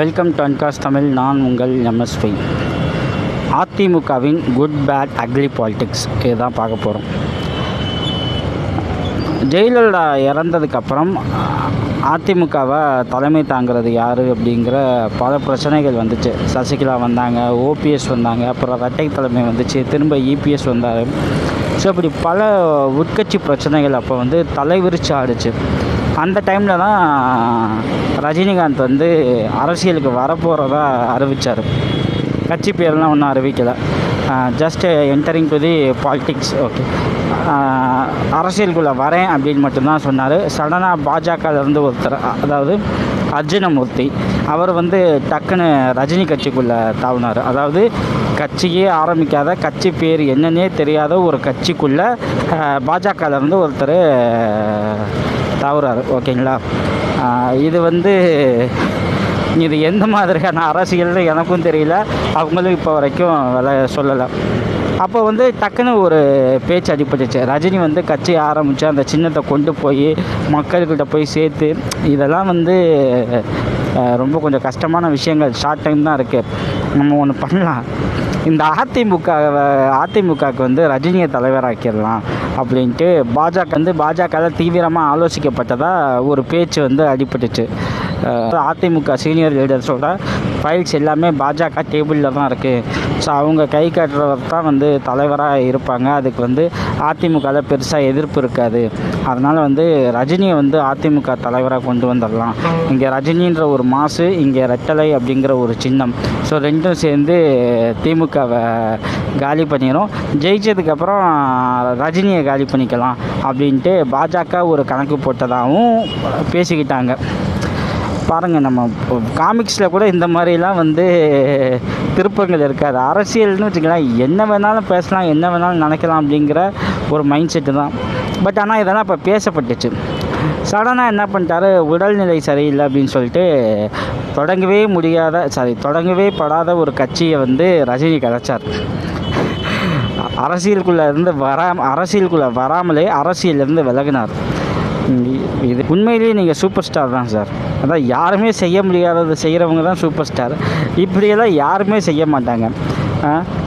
Welcome to அன்காஸ் Tamil. நான் உங்கள் MSP அதிமுகவின் குட் பேட் அக்லி பாலிடிக்ஸ் இதுதான் பார்க்க போகிறோம் ஜெயலலிதா இறந்ததுக்கப்புறம் அதிமுகவை தலைமை தாங்கிறது யார் அப்படிங்கிற பல பிரச்சனைகள் வந்துச்சு. சசிகலா வந்தாங்க ஓபிஎஸ் வந்தாங்க அப்புறம் ரெட்டை தலைமை வந்துச்சு திரும்ப இபிஎஸ் வந்தார். ஸோ இப்படி பல உட்கட்சி பிரச்சனைகள் அப்போ வந்து தலைவிரிச்சு ஆடுச்சு. அந்த டைமில் தான் ரஜினிகாந்த் வந்து அரசியலுக்கு வரப்போகிறதா அறிவித்தார் கட்சி பேர்லாம் ஒன்றும் அறிவிக்கலை. Just entering to the politics okay அரசியலுக்குள்ளே வரேன் அப்படின்னு மட்டும்தான் சொன்னார். சடனாக பாஜகலேருந்து ஒருத்தர் அதாவது அர்ஜுனமூர்த்தி அவர் வந்து டக்குன்னு ரஜினி கட்சிக்குள்ளே தாவினார். அதாவது கட்சியே ஆரம்பிக்காத கட்சி பேர் என்னன்னே தெரியாத ஒரு கட்சிக்குள்ளே பாஜகலேருந்து ஒருத்தர் தவறாரு ஓகேங்களா? இது வந்து இது எந்த மாதிரியான அரசியல்னு எனக்கும் தெரியல. அவங்களும் இப்போ வரைக்கும் வில சொல்லலை. அப்போ வந்து டக்குன்னு ஒரு பேச்சு அடிப்பட்டுச்சு ரஜினி வந்து கட்சி ஆரம்பித்து அந்த சின்னத்தை கொண்டு போய் மக்கள்கிட்ட போய் சேர்த்து இதெல்லாம் வந்து ரொம்ப கொஞ்சம் கஷ்டமான விஷயங்கள். ஷார்ட் டைம் தான் இருக்குது நம்ம ஒன்று பண்ணலாம். இந்த அதிமுக அதிமுகவுக்கு வந்து ரஜினியை தலைவராக்கிடலாம் அப்படின்ட்டு பாஜக வந்து பாஜக தீவிரமாக ஆலோசிக்கப்பட்டதாக ஒரு பேச்சு வந்து அடிபட்டுச்சு. அதிமுக சீனியர் லீடர்ஸோட ஃபைல்ஸ் எல்லாமே பாஜக டேபிளில் தான் இருக்குது ஸோ அவங்க கை கட்டுறவர் தான் வந்து தலைவராக இருப்பாங்க. அதுக்கு வந்து அதிமுகவில் பெருசாக எதிர்ப்பு இருக்காது. அதனால் வந்து ரஜினியை வந்து அதிமுக தலைவராக கொண்டு வந்துடலாம் இங்கே ரஜினின்ற ஒரு மாசு இங்கே ரெட்டலை அப்படிங்கிற ஒரு சின்னம். ஸோ ரெண்டும் சேர்ந்து திமுகவை காலி பண்ணிடும் ஜெயிச்சதுக்கப்புறம் ரஜினியை காலி பண்ணிக்கலாம் அப்படின்ட்டு பாஜக ஒரு கணக்கு போட்டதாகவும் பேசிக்கிட்டாங்க. பாருங்கள் நம்ம காமிக்ஸில் கூட இந்த மாதிரிலாம் வந்து திருப்பங்கள் இருக்காது. அரசியல்னு வச்சுக்கலாம் என்ன வேணாலும் பேசலாம் என்ன வேணாலும் நினைக்கலாம் அப்படிங்கிற ஒரு மைண்ட் செட்டு தான். பட் ஆனால் இதெல்லாம் இப்போ பேசப்பட்டுச்சு. சடனாக என்ன பண்ணிட்டாரு? உடல்நிலை சரியில்லை அப்படின்னு சொல்லிட்டு தொடங்கவே முடியாத சாரி தொடங்கவே படாத ஒரு கட்சியை வந்து ரஜினி கலைச்சார் அரசியலுக்குள்ளே இருந்து வரா அரசியலுக்குள்ளே வராமலே அரசியலேருந்து விலகினார். இது உண்மையிலேயே நீங்கள் சூப்பர் ஸ்டார் தான் சார் அதான் யாருமே செய்ய முடியாதது செய்கிறவங்க தான் சூப்பர் ஸ்டார் இப்படியெல்லாம் யாருமே செய்ய மாட்டாங்க.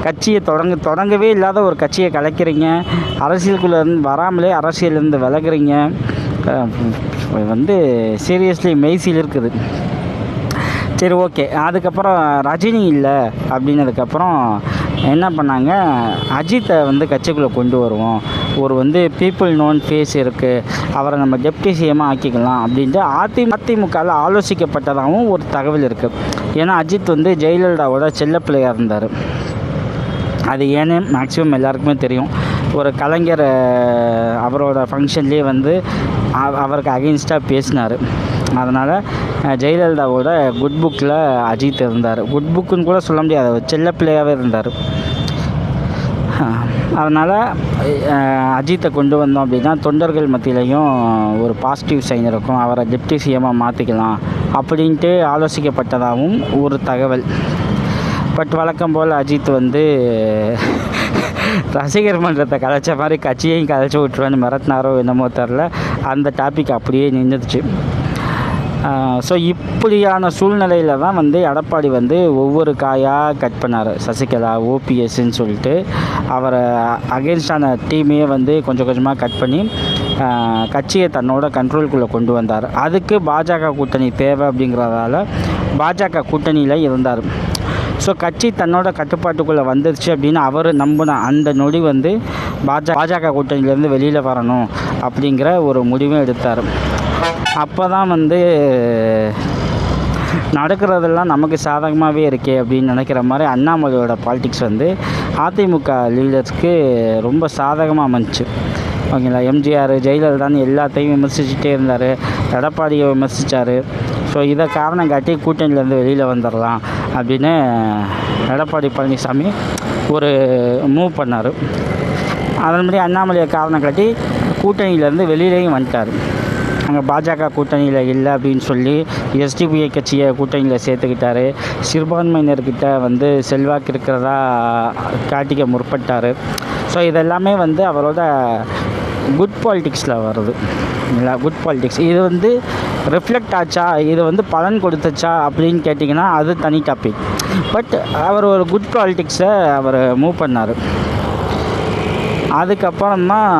கட்சியை தொடங்க தொடங்கவே இல்லாத ஒரு கட்சியை கலைக்கிறீங்க. அரசியலுக்குள்ளே இருந்து வராமலே அரசியலேருந்து விலகுறீங்க. வந்து சீரியஸ்லி மெய்சில் இருக்குது. சரி ஓகே அதுக்கப்புறம் ரஜினி இல்லை அப்படின்னதுக்கப்புறம் என்ன பண்ணாங்க? அஜித்தை வந்து கட்சிக்குள்ளே கொண்டு வருவோம். ஒரு வந்து பீப்புள் நோன் ஃபேஸ் இருக்குது அவரை நம்ம டெப்டி சிஎம்மாக ஆக்கிக்கலாம் அப்படின்ட்டு அதி அதிமுகவில் ஆலோசிக்கப்பட்டதாகவும் ஒரு தகவல் இருக்குது ஏன்னா அஜித் வந்து ஜெயலலிதாவோட செல்ல பிள்ளையாக இருந்தார். அது ஏன்னு மேக்ஸிமம் எல்லாருக்குமே தெரியும். ஒரு கலைஞர் அவரோட ஃபங்க்ஷன்லேயே வந்து அவருக்கு அகெயின்ஸ்டாக பேசினார். அதனால் ஜெயலலிதாவோட குட் புக்கில் அஜித் இருந்தார். குட் புக்குன்னு கூட சொல்ல முடியாது. அவர் செல்ல பிள்ளையாகவே இருந்தார். அதனால் அஜித்தை கொண்டு வந்தோம் அப்படின்னா தொண்டர்கள் மத்தியிலையும் ஒரு பாசிட்டிவ் சைன் இருக்கும். அவரை டெப்டி சிஎம்மாக மாற்றிக்கலாம் அப்படின்ட்டு ஆலோசிக்கப்பட்டதாகவும் ஒரு தகவல். பட் வழக்கம் போல் அஜித் வந்து ரசிகர் மன்றத்தை கலைச்ச மாதிரி கட்சியையும் கலைச்சி விட்ருவேன்னு மிரட்டினாரோ என்னமோ தெரில அந்த டாபிக் அப்படியே நின்றுச்சு ஸோ இப்படியான சூழ்நிலையில் தான் வந்து எடப்பாடி வந்து ஒவ்வொரு காயாக கட் பண்ணார். சசிகலா ஓபிஎஸ்ன்னு சொல்லிட்டு அவரை அகேன்ஸ்டான டீமையே வந்து கொஞ்சம் கொஞ்சமாக கட் பண்ணி கட்சியை தன்னோட கண்ட்ரோல்குள்ளே கொண்டு வந்தார். அதுக்கு பாஜக கூட்டணி தேவை அப்படிங்கிறதால பாஜக கூட்டணியில் இருந்தார். ஸோ கட்சி தன்னோட கட்டுப்பாட்டுக்குள்ளே வந்துருச்சு அப்படின்னு அவர் நம்பின அந்த நொடி வந்து பாஜக பாஜக கூட்டணியிலேருந்து வெளியில் வரணும் அப்படிங்கிற ஒரு முடிவும் எடுத்தார். அப்போ தான் வந்து நடக்கிறதெல்லாம் நமக்கு சாதகமாகவே இருக்கே அப்படின்னு நினைக்கிற மாதிரி அண்ணாமலையோட பாலிடிக்ஸ் வந்து அதிமுக லீடர்ஸ்க்கு ரொம்ப சாதகமாக அமைஞ்சு ஓகேங்களா? எம்ஜிஆர் ஜெயலலிதான்னு எல்லாத்தையும் விமர்சிச்சுட்டே இருந்தார். எடப்பாடியை விமர்சித்தார் ஸோ இதை காரணம் காட்டி கூட்டணியிலேருந்து வெளியில் வந்துடலாம் அப்படின்னு எடப்பாடி பழனிசாமி ஒரு மூவ் பண்ணார். அதன்படி அண்ணாமலையை காரணம் காட்டி கூட்டணியிலேருந்து வெளியிலையும் வந்துட்டார். அங்கே பாஜக கூட்டணியில் இல்லை அப்படின்னு சொல்லி எஸ்டிபிஐ கட்சியை கூட்டணியில் சேர்த்துக்கிட்டாரு. சிறுபான்மையினர்கிட்ட வந்து செல்வாக்கு இருக்கிறதா காட்டிக்க முற்பட்டார். ஸோ இதெல்லாமே வந்து அவரோட குட் பாலிட்டிக்ஸில் வருது. குட் பாலிட்டிக்ஸ் இது வந்து ரிஃப்ளெக்ட் ஆச்சா? இது வந்து பலன் கொடுத்துச்சா? அப்படின்னு கேட்டிங்கன்னா அது தனி டாபிக் பட் அவர் ஒரு குட் பாலிட்டிக்ஸை அவர் மூவ் பண்ணார். அதுக்கப்புறம் தான்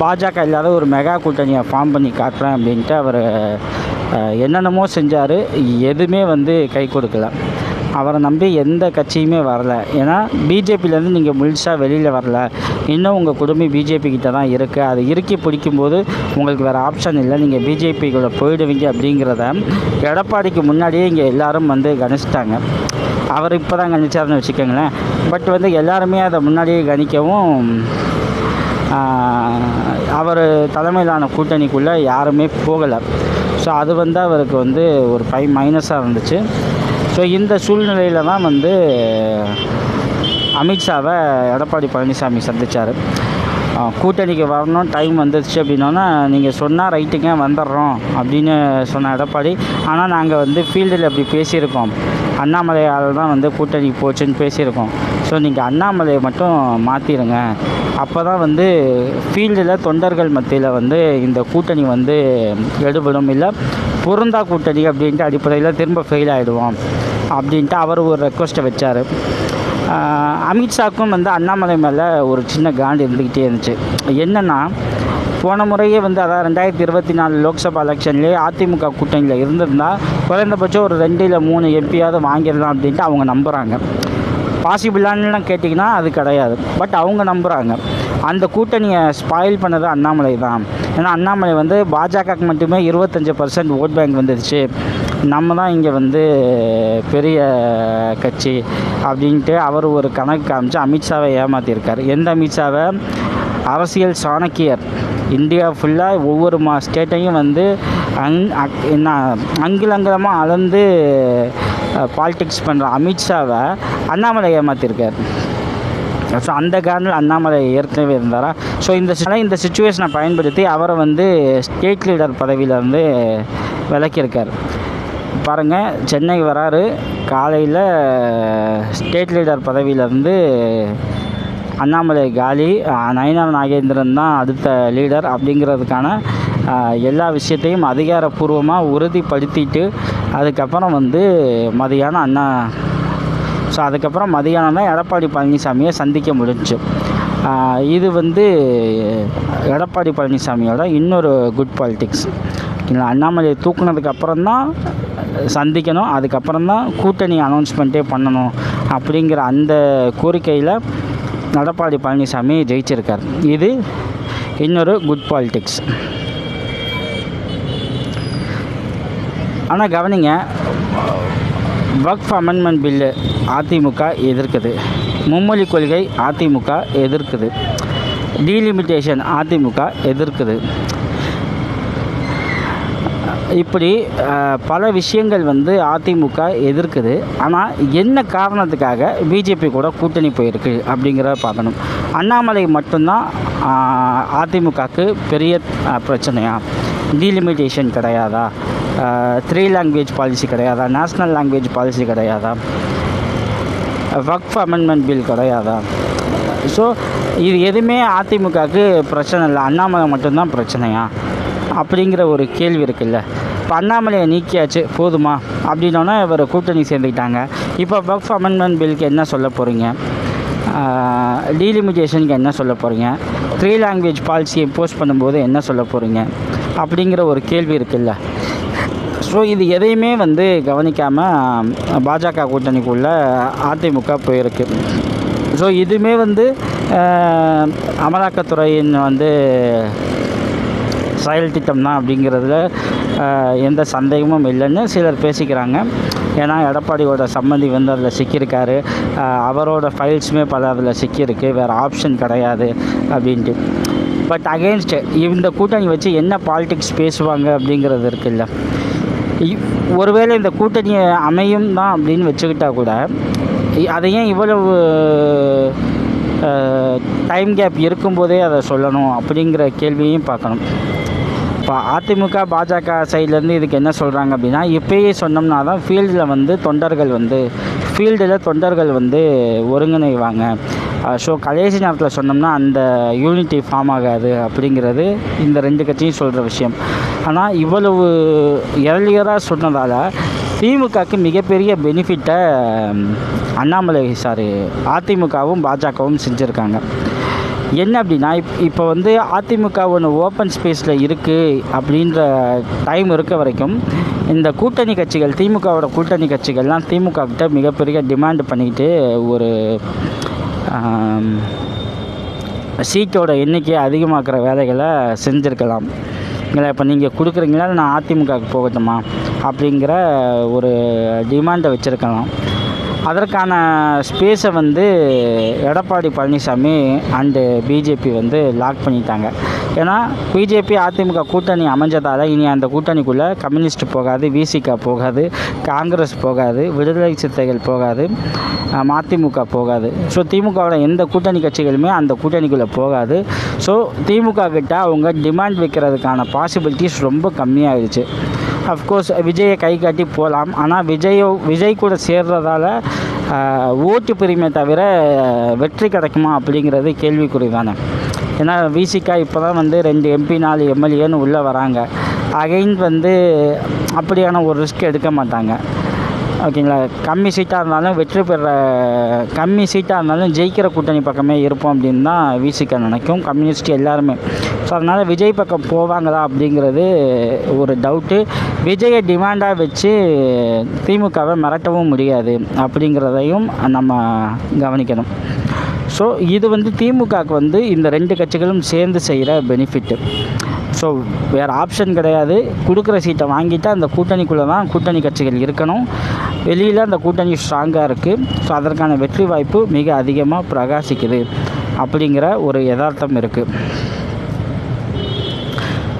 பாஜக இல்லாத ஒரு மெகா கூட்டணியை ஃபார்ம் பண்ணி காட்டுறேன் அப்படின்ட்டு அவர் என்னென்னமோ செஞ்சார். எதுவுமே வந்து கை கொடுக்கல. அவரை நம்பி எந்த கட்சியுமே வரல. ஏன்னா பிஜேபியிலேருந்து நீங்கள் முழுசாக வெளியில் வரல. இன்னும் உங்கள் குடும்பம் பிஜேபி கிட்ட தான் இருக்குது அது இறுக்கி பிடிக்கும்போது உங்களுக்கு வேறு ஆப்ஷன் இல்லை. நீங்கள் பிஜேபி கூட போயிடுவீங்க அப்படிங்கிறத எடப்பாடிக்கு முன்னாடியே இங்கே எல்லோரும் வந்து கணிச்சிட்டாங்க. அவர் இப்போ தான் கணிச்சாருன்னு வச்சுக்கோங்களேன். பட் வந்து எல்லாருமே அதை முன்னாடியே கணிக்கவும் அவர் தலைமையிலான கூட்டணிக்குள்ளே யாருமே போகலை. ஸோ அது வந்து அவருக்கு வந்து ஒரு ஃபைவ் மைனஸாக இருந்துச்சு. ஸோ இந்த சூழ்நிலையில் தான் வந்து அமித்ஷாவை எடப்பாடி பழனிசாமி சந்தித்தார் கூட்டணிக்கு வரணும் டைம் வந்துடுச்சு அப்படின்னோன்னா நீங்கள் சொன்னால் ரைட்டுங்க வந்துடுறோம் அப்படின்னு சொன்ன எடப்பாடி. ஆனால் நாங்கள் வந்து ஃபீல்டில் அப்படி பேசியிருக்கோம். அண்ணாமலையால் தான் வந்து கூட்டணி போச்சுன்னு பேசியிருக்கோம். ஸோ நீங்கள் அண்ணாமலையை மட்டும் மாற்றிடுங்க அப்போ தான் வந்து ஃபீல்டில் தொண்டர்கள் மத்தியில் வந்து இந்த கூட்டணி வந்து எடுபடும். இல்லை பொருந்தா கூட்டணி அப்படின்ட்டு அடிப்படையில் திரும்ப ஃபெயில் ஆகிடுவோம் அப்படின்ட்டு அவர் ஒரு ரெக்வஸ்ட்டை வச்சார். அமித்ஷாக்கும் வந்து அண்ணாமலை மேலே ஒரு சின்ன காண்டு இருந்துக்கிட்டே இருந்துச்சு. என்னென்னா போன முறையே வந்து அதாவது ரெண்டாயிரத்தி இருபத்தி நாலு லோக்சபா எலெக்ஷன்லேயே அதிமுக கூட்டணியில் இருந்திருந்தால் குறைந்தபட்சம் ஒரு ரெண்டு இல்லை மூணு எம்பியாவது வாங்கிடலாம் அப்படின்ட்டு அவங்க நம்புகிறாங்க பாசிபிளான்னு கேட்டிங்கன்னா அது கிடையாது. பட் அவங்க நம்புகிறாங்க அந்த கூட்டணியை ஸ்பாயில் பண்ணது அண்ணாமலை தான். ஏன்னா அண்ணாமலை வந்து பாஜகவுக்கு மட்டுமே இருபத்தஞ்சி பர்சன்ட் ஓட் பேங்க் வந்துடுச்சு நம்ம தான் இங்கே வந்து பெரிய கட்சி அப்படின்ட்டு அவர் ஒரு கணக்கு காமிச்சு அமித்ஷாவை ஏமாற்றியிருக்கார் எந்த அமித்ஷாவை அரசியல் சாணக்கியர். இந்தியா ஃபுல்லாக ஒவ்வொரு மா ஸ்டேட்டையும் வந்து அங் அக்- என்ன அங்கிலங்கலமாக அளந்து பாலிடிக்ஸ் பண்ணுற அமித்ஷாவை அண்ணாமலை ஏமாற்றிருக்கார் ஸோ அந்த காரணம் அண்ணாமலை ஏற்கனவே இருந்தாரா? ஸோ இந்த இந்த சுச்சுவேஷனை பயன்படுத்தி அவரை வந்து ஸ்டேட் லீடர் பதவியிலேருந்து விலக்கியிருக்கார். பாருங்கள் சென்னை வராரு. காலையில் ஸ்டேட் லீடர் பதவியிலேருந்து அண்ணாமலை காலி நயனார் நாகேந்திரன் தான் அடுத்த லீடர் அப்படிங்கிறதுக்கான எல்லா விஷயத்தையும் அதிகாரப்பூர்வமாக உறுதிப்படுத்திட்டு அதுக்கப்புறம் வந்து மதியானம் அண்ணா ஸோ அதுக்கப்புறம் மதியானம் தான் எடப்பாடி பழனிசாமியை சந்திக்க முடிஞ்சுச்சு இது வந்து எடப்பாடி பழனிசாமியோட இன்னொரு குட் பாலிட்டிக்ஸ் இல்லை அண்ணாமலையை தூக்குனதுக்கு அப்புறம் தான் சந்திக்கணும் அதுக்கப்புறம் தான் கூட்டணி அனௌன்ஸ்மெண்ட்டே பண்ணணும் அப்படிங்கிற அந்த கோரிக்கையில் எடப்பாடி பழனிசாமி ஜெயிச்சிருக்கார். இது இன்னொரு குட் பாலிட்டிக்ஸ் ஆனால் கவனிங்க வக்ஃப் அமெண்ட்மெண்ட் பில்லு அதிமுக எதிர்க்குது. மும்மொழி கொள்கை அதிமுக எதிர்க்குது. டீலிமிட்டேஷன் அதிமுக எதிர்க்குது. இப்படி பல விஷயங்கள் வந்து அதிமுக எதிர்க்குது. ஆனால் என்ன காரணத்துக்காக பிஜேபி கூட கூட்டணி போயிருக்கு அப்படிங்கிறத பார்க்கணும். அண்ணாமலை மட்டும்தான் அதிமுகவுக்கு பெரிய பிரச்சனையா? டீலிமிட்டேஷன் கிடையாதா? த்ரீ லாங்குவேஜ் பாலிசி கிடையாதா நேஷ்னல் லாங்குவேஜ் பாலிசி கிடையாதா வக்ஃப் அமெண்ட்மெண்ட் பில் கிடையாதா ஸோ இது எதுவுமே அதிமுகவுக்கு பிரச்சனை இல்லை அண்ணாமலை மட்டும்தான் பிரச்சனையா அப்படிங்கிற ஒரு கேள்வி இருக்குல்ல இப்போ அண்ணாமலையை நீக்கியாச்சு போதுமா அப்படின்னோன்னா இவர் கூட்டணி சேர்ந்துக்கிட்டாங்க இப்போ வக்ஃப் அமெண்ட்மெண்ட் பில்லுக்கு என்ன சொல்ல போகிறீங்க டீலிமிட்டேஷனுக்கு என்ன சொல்ல போகிறீங்க த்ரீ லாங்குவேஜ் பாலிசியை இம்போஸ் பண்ணும்போது என்ன சொல்ல போகிறீங்க அப்படிங்கிற ஒரு கேள்வி இருக்குல்ல ஸோ இது எதையுமே வந்து கவனிக்காமல் பாஜக கூட்டணிக்குள்ளே அதிமுக போயிருக்கு. ஸோ இதுவுமே வந்து அமலாக்கத்துறையின் வந்து செயல் திட்டம் தான் அப்படிங்கிறதுல எந்த சந்தேகமும் இல்லைன்னு சிலர் பேசிக்கிறாங்க. ஏன்னா எடப்பாடியோட சம்மந்தி வந்து அதில் சிக்கியிருக்காரு. அவரோட ஃபைல்ஸுமே பல அதில் சிக்கியிருக்கு. வேறு ஆப்ஷன் கிடையாது அப்படின்ட்டு. பட் அகெயின்ஸ்ட் இந்த கூட்டணி வச்சு என்ன பாலிடிக்ஸ் பேசுவாங்க அப்படிங்கிறது இருக்குல்ல. ஒருவேளை இந்த கூட்டணி அமையும் தான் அப்படின்னு வச்சுக்கிட்டா கூட அதை ஏன் இவ்வளவு டைம் கேப் இருக்கும்போதே அதை சொல்லணும் அப்படிங்கிற கேள்வியையும் பார்க்கணும். இப்போ அதிமுக பாஜக சைட்லேருந்து இதுக்கு என்ன சொல்கிறாங்க அப்படின்னா இப்பயே சொன்னோம்னா தான் ஃபீல்டில் வந்து தொண்டர்கள் வந்து ஃபீல்டில் தொண்டர்கள் வந்து ஒருங்கிணைவாங்க. ஸோ கடைசி நேரத்தில் சொன்னோம்னா அந்த யூனிட்டி ஃபார்ம் ஆகாது அப்படிங்கிறது இந்த ரெண்டு கட்சியும் சொல்கிற விஷயம். ஆனால் இவ்வளவு இயர்லியராக சொன்னதால் திமுகவுக்கு மிகப்பெரிய பெனிஃபிட்டை அண்ணாமலை சாரி அதிமுகவும் பாஜகவும் செஞ்சுருக்காங்க. என்ன அப்படின்னா இப் இப்போ வந்து அதிமுக ஒன்று ஓப்பன் ஸ்பேஸில் இருக்குது அப்படின்ற டைம் இருக்க வரைக்கும் இந்த கூட்டணி கட்சிகள் திமுகவோட கூட்டணி கட்சிகள்லாம் திமுக கிட்ட மிகப்பெரிய டிமாண்ட் பண்ணிக்கிட்டு ஒரு சீட்டோட எண்ணிக்கையை அதிகமாக்குற வேலைகளை செஞ்சுருக்கலாம். இல்லை இப்போ நீங்கள் கொடுக்குறீங்களா? இல்லை நான் அதிமுகவுக்கு போகட்டுமா? அப்படிங்கிற ஒரு டிமாண்டை வச்சுருக்கலாம். அதற்கான ஸ்பேஸை வந்து எடப்பாடி பழனிசாமி அண்டு பிஜேபி வந்து லாக் பண்ணிட்டாங்க. ஏன்னா பிஜேபி அதிமுக கூட்டணி அமைஞ்சதால் இனி அந்த கூட்டணிக்குள்ளே கம்யூனிஸ்ட் போகாது விசிக போகாது காங்கிரஸ் போகாது விடுதலை சிறுத்தைகள் போகாது மதிமுக போகாது. ஸோ திமுகவோட எந்த கூட்டணி கட்சிகளுமே அந்த கூட்டணிக்குள்ளே போகாது. ஸோ திமுக கிட்ட அவங்க டிமாண்ட் வைக்கிறதுக்கான பாசிபிலிட்டிஸ் ரொம்ப கம்மியாகிடுச்சு அஃப்கோர்ஸ் விஜயை கை காட்டி போகலாம். ஆனால் விஜயோ விஜய் கூட சேர்றதால ஓட்டு பிரிமை தவிர வெற்றி கிடைக்குமா அப்படிங்கிறது கேள்விக்குறி தானே ஏன்னா விசிகா இப்போ தான் வந்து ரெண்டு எம்பி நாலு எம்எல்ஏன்னு உள்ளே வராங்க. அகைன் வந்து அப்படியான ஒரு ரிஸ்க் எடுக்க மாட்டாங்க. ஓகேங்களா? கம்மி சீட்டாக இருந்தாலும் வெற்றி பெற கம்மி சீட்டாக இருந்தாலும் ஜெயிக்கிற கூட்டணி பக்கமே இருப்போம் அப்படின்னு தான் விசிக்க நினைக்கும். கம்யூனிஸ்ட் எல்லாருமே. ஸோ அதனால் விஜய் பக்கம் போவாங்களா அப்படிங்கிறது ஒரு டவுட்டு விஜயை டிமாண்டாக வச்சு திமுகவை மிரட்டவும் முடியாது அப்படிங்கிறதையும் நம்ம கவனிக்கணும். ஸோ இது வந்து திமுகவுக்கு வந்து இந்த ரெண்டு கட்சிகளும் சேர்ந்து செய்கிற பெனிஃபிட்டு ஸோ வேறு ஆப்ஷன் கிடையாது. கொடுக்குற சீட்டை வாங்கிட்டு அந்த கூட்டணிக்குள்ளே தான் கூட்டணி கட்சிகள் இருக்கணும். வெளியில் அந்த கூட்டணி ஸ்ட்ராங்காக இருக்குது ஸோ அதற்கான வெற்றி வாய்ப்பு மிக அதிகமாக பிரகாசிக்குது அப்படிங்கிற ஒரு யதார்த்தம் இருக்குது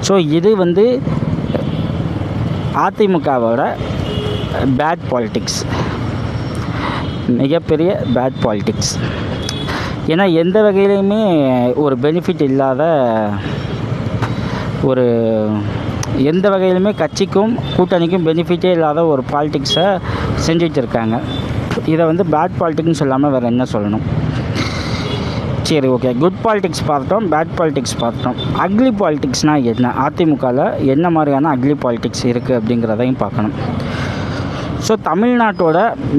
ஸோ இது வந்து அதிமுகவோட பேட் பாலிட்டிக்ஸ் மிகப்பெரிய பேட் பாலிட்டிக்ஸ் ஏன்னா எந்த வகையிலையுமே ஒரு பெனிஃபிட் இல்லாத ஒரு எந்த வகையிலுமே கட்சிக்கும் கூட்டணிக்கும் பெனிஃபிட்டே இல்லாத ஒரு பாலிட்டிக்ஸை செஞ்சுட்டு இருக்காங்க இதை வந்து பேட் பாலிட்டிக்னு சொல்லாமல் வேறு என்ன சொல்லணும்? சரி ஓகே குட் பாலிட்டிக்ஸ் பார்த்தோம் பேட் பாலிட்டிக்ஸ் பார்த்தோம். அக்லி பாலிட்டிக்ஸ்னால் என்ன? அதிமுகவில் என்ன மாதிரியான அக்லி பாலிட்டிக்ஸ் இருக்குது அப்படிங்கிறதையும் பார்க்கணும். ஸோ தமிழ்நாட்டோட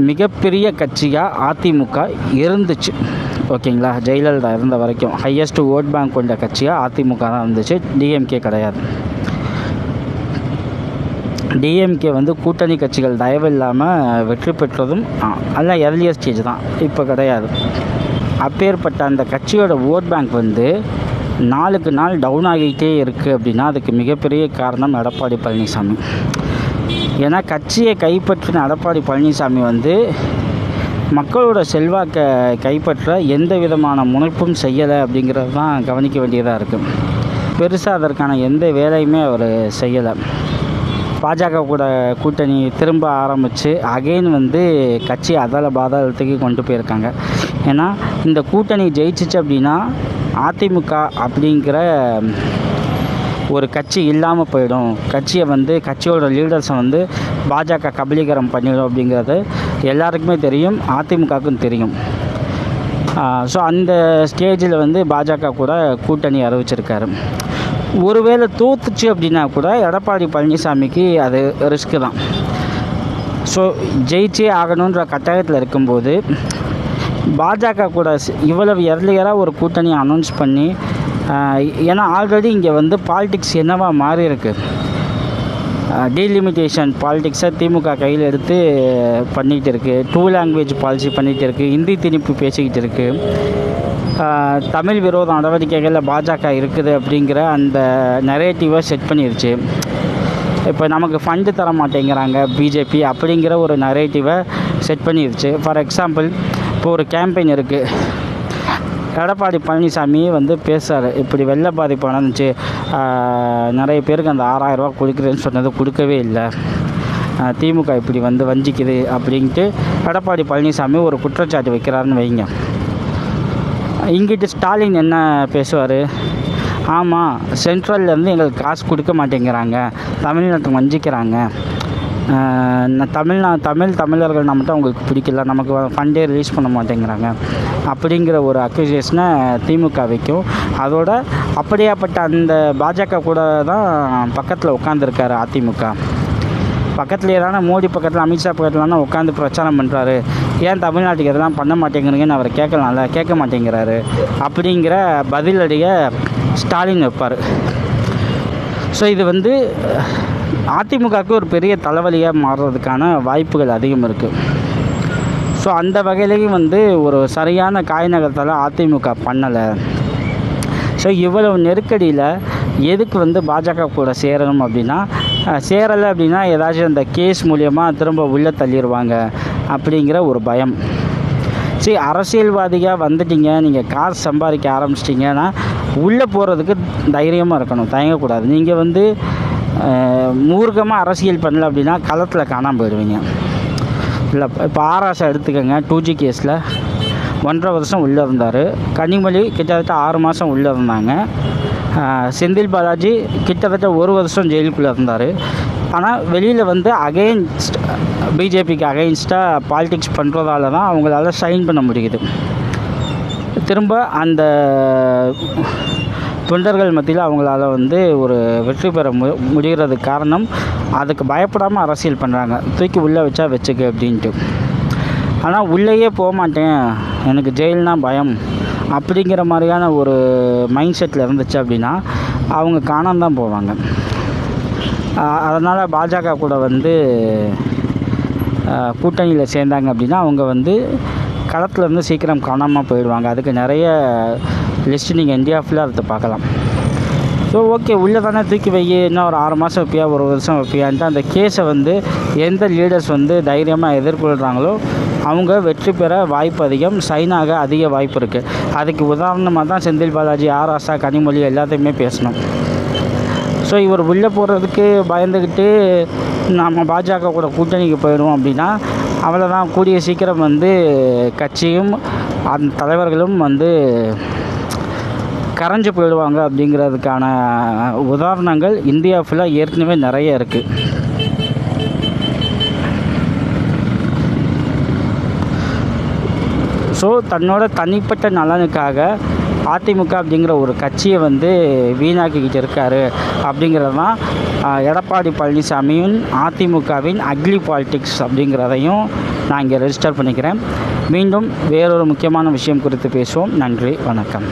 மிகப்பெரிய கட்சியாக அதிமுக இருந்துச்சு. ஓகேங்களா ஜெயலலிதா இருந்த வரைக்கும் ஹையஸ்ட் ஓட் பேங்க் கொண்ட கட்சியாக அதிமுக தான் இருந்துச்சு. டிஎம்கே கிடையாது. டிஎம்கே வந்து கூட்டணி கட்சிகள் தயவு இல்லாமல் வெற்றி பெற்றதும் எல்லாம் எர்லியர் ஸ்டேஜ் தான் இப்போ கிடையாது. அப்பேற்பட்ட அந்த கட்சியோட ஓட் பேங்க் வந்து நாளுக்கு நாள் டவுன் ஆகிட்டே இருக்குது அப்படின்னா அதுக்கு மிகப்பெரிய காரணம் எடப்பாடி பழனிசாமி. ஏன்னா கட்சியை கைப்பற்றின எடப்பாடி பழனிசாமி வந்து மக்களோட செல்வாக்கை கைப்பற்ற எந்த விதமான முனைப்பும் செய்யலை அப்படிங்கிறது தான் கவனிக்க வேண்டியதாக இருக்குது பெருசாக அதற்கான எந்த வேலையுமே அவர் செய்யலை. பாஜக கூட கூட்டணி திரும்ப ஆரம்பித்து அகெயின் வந்து கட்சி அதல பாதாளத்துக்கு கொண்டு போயிருக்காங்க. ஏன்னா இந்த கூட்டணி ஜெயிச்சிச்சு அப்படின்னா அதிமுக அப்படிங்கிற ஒரு கட்சி இல்லாமல் போயிடும். கட்சியை வந்து கட்சியோட லீடர்ஸை வந்து பாஜக கபலீகரம் பண்ணிடும் அப்படிங்கிறது எல்லாருக்குமே தெரியும் அதிமுகவுக்கும் தெரியும். ஸோ அந்த ஸ்டேஜில் வந்து பாஜக கூட கூட்டணி அறிவிச்சிருக்காரு. ஒருவேளை தோத்துச்சு அப்படின்னா கூட எடப்பாடி பழனிசாமிக்கு அது ரிஸ்க்கு தான். ஸோ ஜெயிச்சே ஆகணுன்ற கட்டாயத்தில் இருக்கும்போது பாஜக கூட இவ்வளவு எர்லியராக ஒரு கூட்டணி அனௌன்ஸ் பண்ணி ஏன்னா ஆல்ரெடி இங்கே வந்து பாலிடிக்ஸ் என்னவா மாறி இருக்கு. டீலிமிட்டேஷன் பாலிடிக்ஸை திமுக கையில் எடுத்து பண்ணிகிட்டு இருக்குது டூ லாங்குவேஜ் பாலிசி பண்ணிகிட்டு இருக்குது ஹிந்தி திணிப்பு பேசிக்கிட்டு இருக்குது தமிழ் விரோத நடவடிக்கைகளில் பாஜக இருக்குது அப்படிங்கிற அந்த நெரேட்டிவை செட் பண்ணிருச்சு. இப்போ நமக்கு ஃபண்டு தர மாட்டேங்கிறாங்க பிஜேபி அப்படிங்கிற ஒரு நரேட்டிவை செட் பண்ணிருச்சு. ஃபார் எக்ஸாம்பிள் இப்போ ஒரு கேம்பெயின் இருக்குது எடப்பாடி பழனிசாமி வந்து பேசுகிறார் இப்படி வெள்ள பாதிப்பு நடந்துச்சு. நிறைய பேருக்கு அந்த ஆறாயிரரூவா கொடுக்குறேன்னு சொன்னது கொடுக்கவே இல்லை. திமுக இப்படி வந்து வஞ்சிக்குது அப்படின்ட்டு எடப்பாடி பழனிசாமி ஒரு குற்றச்சாட்டு வைக்கிறாருன்னு வைங்க. இங்கிட்டு ஸ்டாலின் என்ன பேசுவார்? ஆமாம் சென்ட்ரல்லேருந்து எங்களுக்கு காசு கொடுக்க மாட்டேங்கிறாங்க. தமிழ்நாட்டை வஞ்சிக்கிறாங்க. தமிழ்நா தமிழ் தமிழர்கள் மட்டும் அவங்களுக்கு பிடிக்கல. நமக்கு ஃபண்டே ரிலீஸ் பண்ண மாட்டேங்கிறாங்க. அப்படிங்கிற ஒரு அக்யூசியேஷனை திமுக வைக்கும். அதோட அப்படியாப்பட்ட அந்த பாஜக கூட தான் பக்கத்தில் உட்காந்துருக்காரு அதிமுக. பக்கத்துலேயே தானே மோடி பக்கத்தில் அமித்ஷா பக்கத்தில் தானே உட்காந்து பிரச்சாரம் பண்ணுறாரு ஏன் தமிழ்நாட்டுக்கு இதெல்லாம் பண்ண மாட்டேங்கிறீங்கன்னு அவர் கேட்கலாம்ல கேட்க மாட்டேங்கிறாரு. அப்படிங்கிற பதிலடியை ஸ்டாலின் வைப்பார். ஸோ இது வந்து அதிமுகவுக்கு ஒரு பெரிய தலைவலியாக மாறுறதுக்கான வாய்ப்புகள் அதிகம் இருக்குது ஸோ அந்த வகையிலையும் வந்து ஒரு சரியான காய் அதிமுக பண்ணலை. ஸோ இவ்வளவு நெருக்கடியில் எதுக்கு வந்து பாஜக கூட சேரணும் அப்படின்னா சேரலை அப்படின்னா ஏதாச்சும் அந்த கேஸ் மூலியமாக திரும்ப உள்ளே தள்ளிடுவாங்க அப்படிங்கிற ஒரு பயம். சரி அரசியல்வாதியாக வந்துட்டீங்க நீங்கள் காசு சம்பாதிக்க ஆரம்பிச்சிட்டிங்கன்னா உள்ளே போகிறதுக்கு தைரியமாக இருக்கணும் தயங்கக்கூடாது. நீங்கள் வந்து மூர்க்கமாக அரசியல் பண்ணல அப்படின்னா களத்தில் காணாமல் போயிடுவீங்க. இல்லை இப்போ ஆராசா எடுத்துக்கோங்க டூ ஜி கேஸில் ஒன்றரை வருஷம் உள்ளே இருந்தார். கனிமொழி கிட்டத்தட்ட ஆறு மாதம் உள்ளே இருந்தாங்க. செந்தில் பாலாஜி கிட்டத்தட்ட ஒரு வருஷம் ஜெயிலுக்குள்ளே இருந்தார். ஆனால் வெளியில் வந்து அகைன்ஸ்ட் பிஜேபிக்கு அகைன்ஸ்டாக பாலிடிக்ஸ் பண்ணுறதால தான் அவங்களால சைன் பண்ண முடியுது. திரும்ப அந்த தொண்டர்கள் மத்தியில் அவங்களால வந்து ஒரு வெற்றி பெற மு முடிகிறது காரணம் அதுக்கு பயப்படாமல் அரசியல் பண்ணுறாங்க தூக்கி உள்ளே வச்சா வச்சுக்க அப்படின்ட்டு. ஆனால் உள்ளேயே போக மாட்டேன். எனக்கு ஜெயில்னா பயம். அப்படிங்கிற மாதிரியான ஒரு மைண்ட் செட்டில் இருந்துச்சு அப்படின்னா அவங்க காணாம தான் போவாங்க. அதனால் பாஜக கூட வந்து கூட்டணியில் சேர்ந்தாங்க அப்படின்னா அவங்க வந்து களத்துலேருந்து சீக்கிரம் காணாமல் போயிடுவாங்க. அதுக்கு நிறைய லிஸ்ட்டு நீங்கள் இந்தியா ஃபுல்லாக எடுத்து பார்க்கலாம். ஸோ ஓகே உள்ளே தானே தூக்கி வை. இன்னும் ஒரு ஆறு மாதம் வைப்பியா ஒரு வருஷம் வைப்பியான்ட்டு அந்த கேஸை வந்து எந்த லீடர்ஸ் வந்து தைரியமாக எதிர்கொள்கிறாங்களோ அவங்க வெற்றி பெற வாய்ப்பு அதிகம் சைனாக அதிக வாய்ப்பு இருக்குது அதுக்கு உதாரணமாக தான் செந்தில் பாலாஜி ஆர் ஆசா கனிமொழி எல்லாத்தையுமே பேசணும். ஸோ இவர் உள்ளே போகிறதுக்கு பயந்துக்கிட்டு நம்ம பாஜக கூட கூட்டணிக்கு போயிடுவோம் அப்படின்னா அவ்வளோதான் கூடிய சீக்கிரம் வந்து கட்சியும் அந்த தலைவர்களும் வந்து கரைஞ்சு போயிடுவாங்க அப்படிங்கிறதுக்கான உதாரணங்கள் இந்தியா ஃபுல்லாக ஏற்கனவே நிறைய இருக்குது ஸோ தன்னோட தனிப்பட்ட நலனுக்காக அதிமுக அப்படிங்கிற ஒரு கட்சியை வந்து வீணாக்கிக்கிட்டு இருக்காரு அப்படிங்கிறது தான் எடப்பாடி பழனிசாமியின் அதிமுகவின் அக்லி பாலிடிக்ஸ் அப்படிங்கிறதையும் நான் இங்கே ரெஜிஸ்டர் பண்ணிக்கிறேன். மீண்டும் வேறொரு முக்கியமான விஷயம் குறித்து பேசுவோம். நன்றி வணக்கம்.